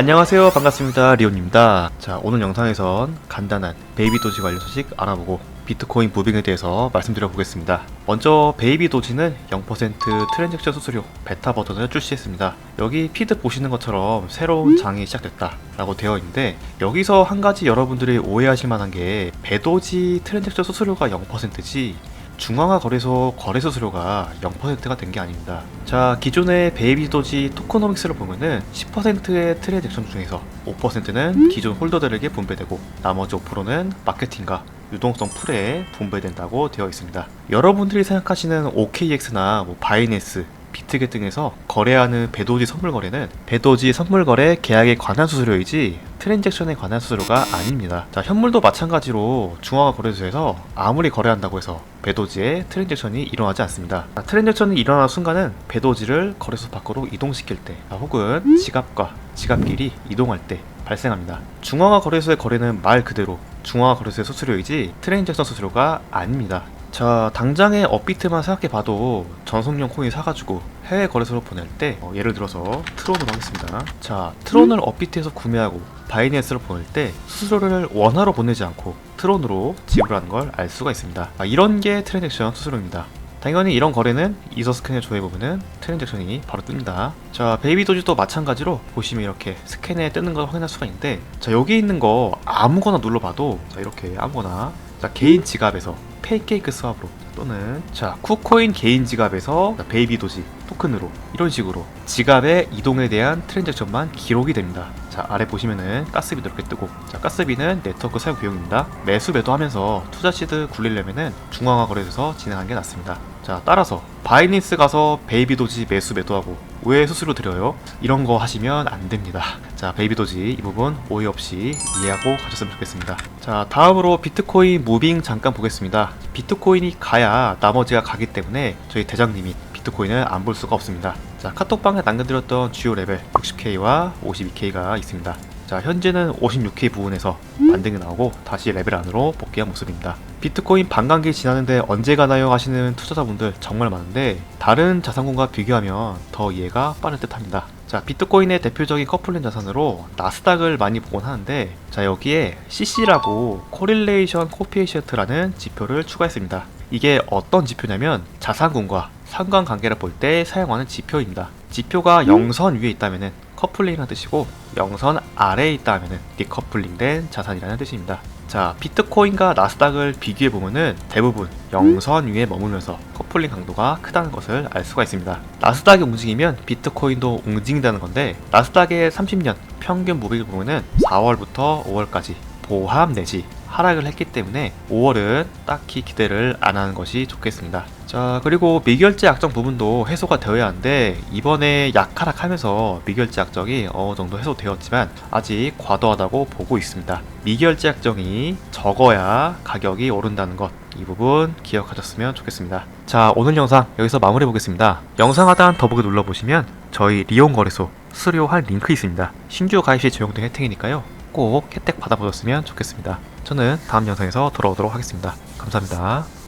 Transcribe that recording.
안녕하세요. 반갑습니다. 리온입니다. 자 오늘 영상에선 간단한 베이비 도지 관련 소식 알아보고 비트코인 무빙에 대해서 말씀드려 보겠습니다. 먼저 베이비 도지는 0% 트랜잭션 수수료 베타 버전을 출시했습니다. 여기 피드 보시는 것처럼 새로운 장이 시작됐다 라고 되어 있는데 여기서 한 가지 여러분들이 오해하실 만한 게 배도지 트랜잭션 수수료가 0%지 중앙화 거래소 거래 수수료가 0%가 된 게 아닙니다. 자, 기존의 베이비 도지 토커노믹스를 보면은 10%의 트랜잭션 중에서 5%는 기존 홀더들에게 분배되고 나머지 5%는 마케팅과 유동성 풀에 분배된다고 되어 있습니다. 여러분들이 생각하시는 OKX나 뭐 바이낸스, 비트겟 등에서 거래하는 배도지 선물 거래는 배도지 선물 거래 계약에 관한 수수료이지 트랜잭션에 관한 수수료가 아닙니다. 자, 현물도 마찬가지로 중앙화 거래소에서 아무리 거래한다고 해서 배도지에 트랜잭션이 일어나지 않습니다. 자, 트랜잭션이 일어나는 순간은 배도지를 거래소 밖으로 이동시킬 때 아, 혹은 지갑과 지갑끼리 이동할 때 발생합니다. 중앙화 거래소의 거래는 말 그대로 중앙화 거래소의 수수료이지 트랜잭션 수수료가 아닙니다. 자, 당장의 업비트만 생각해 봐도 전송용 코인 사가지고 해외 거래소로 보낼 때, 어, 예를 들어서 트론으로 하겠습니다. 자, 트론을 업비트에서 구매하고 바이낸스로 보낼 때 수수료를 원화로 보내지 않고 트론으로 지불하는 걸 알 수가 있습니다. 아, 이런 게 트랜잭션 수수료입니다. 당연히 이런 거래는 이서 스캔에 조회해보면 트랜잭션이 바로 뜹니다. 자, 베이비 도지도 마찬가지로 보시면 이렇게 스캔에 뜨는 걸 확인할 수가 있는데 자, 여기 있는 거 아무거나 눌러봐도 자, 이렇게 아무거나 자, 개인 지갑에서 팬케이크 스왑으로 또는 자, 쿠코인 개인 지갑에서 자, 베이비 도지 토큰으로 이런 식으로 지갑의 이동에 대한 트랜잭션만 기록이 됩니다. 자, 아래 보시면은 가스비도 이렇게 뜨고 자, 가스비는 네트워크 사용 비용입니다. 매수 매도하면서 투자 시드 굴리려면은 중앙화 거래소에서 진행하는 게 낫습니다. 자, 따라서 바이낸스 가서 베이비 도지 매수 매도하고 왜 수수료 드려요? 이런 거 하시면 안 됩니다. 자, 베이비 도지 이 부분 오해 없이 이해하고 가셨으면 좋겠습니다. 자, 다음으로 비트코인 무빙 잠깐 보겠습니다. 비트코인이 가야 나머지가 가기 때문에 저희 대장님이 비트코인을 안 볼 수가 없습니다. 자, 카톡방에 남겨드렸던 주요 레벨 60K와 52K가 있습니다. 자, 현재는 56K 부분에서 반등이 나오고 다시 레벨 안으로 복귀한 모습입니다. 비트코인 반감기 지나는데 언제 가나요 하시는 투자자분들 정말 많은데 다른 자산군과 비교하면 더 이해가 빠를 듯 합니다. 자, 비트코인의 대표적인 커플링 자산으로 나스닥을 많이 보곤 하는데 자, 여기에 CC라고 코릴레이션 코피에이션트라는 지표를 추가했습니다. 이게 어떤 지표냐면 자산군과 상관관계를 볼 때 사용하는 지표입니다. 지표가 영선 위에 있다면은 커플링이라는 뜻이고 영선 아래에 있다면은 디커플링된 자산이라는 뜻입니다. 자, 비트코인과 나스닥을 비교해 보면은 대부분 영선 위에 머물면서 커플링 강도가 크다는 것을 알 수가 있습니다. 나스닥이 움직이면 비트코인도 움직인다는 건데 나스닥의 30년 평균 무빙을 보면은 4월부터 5월까지 보합 내지 하락을 했기 때문에 5월은 딱히 기대를 안 하는 것이 좋겠습니다. 자, 그리고 미결제 약정 부분도 해소가 되어야 하는데 이번에 약하락하면서 미결제 약정이 어느 정도 해소되었지만 아직 과도하다고 보고 있습니다. 미결제 약정이 적어야 가격이 오른다는 것. 이 부분 기억하셨으면 좋겠습니다. 자, 오늘 영상 여기서 마무리해 보겠습니다. 영상 하단 더보기 눌러보시면 저희 리온 거래소 수료할 링크 있습니다. 신규 가입 시 적용된 혜택이니까요. 꼭 혜택 받아보셨으면 좋겠습니다. 저는 다음 영상에서 돌아오도록 하겠습니다. 감사합니다.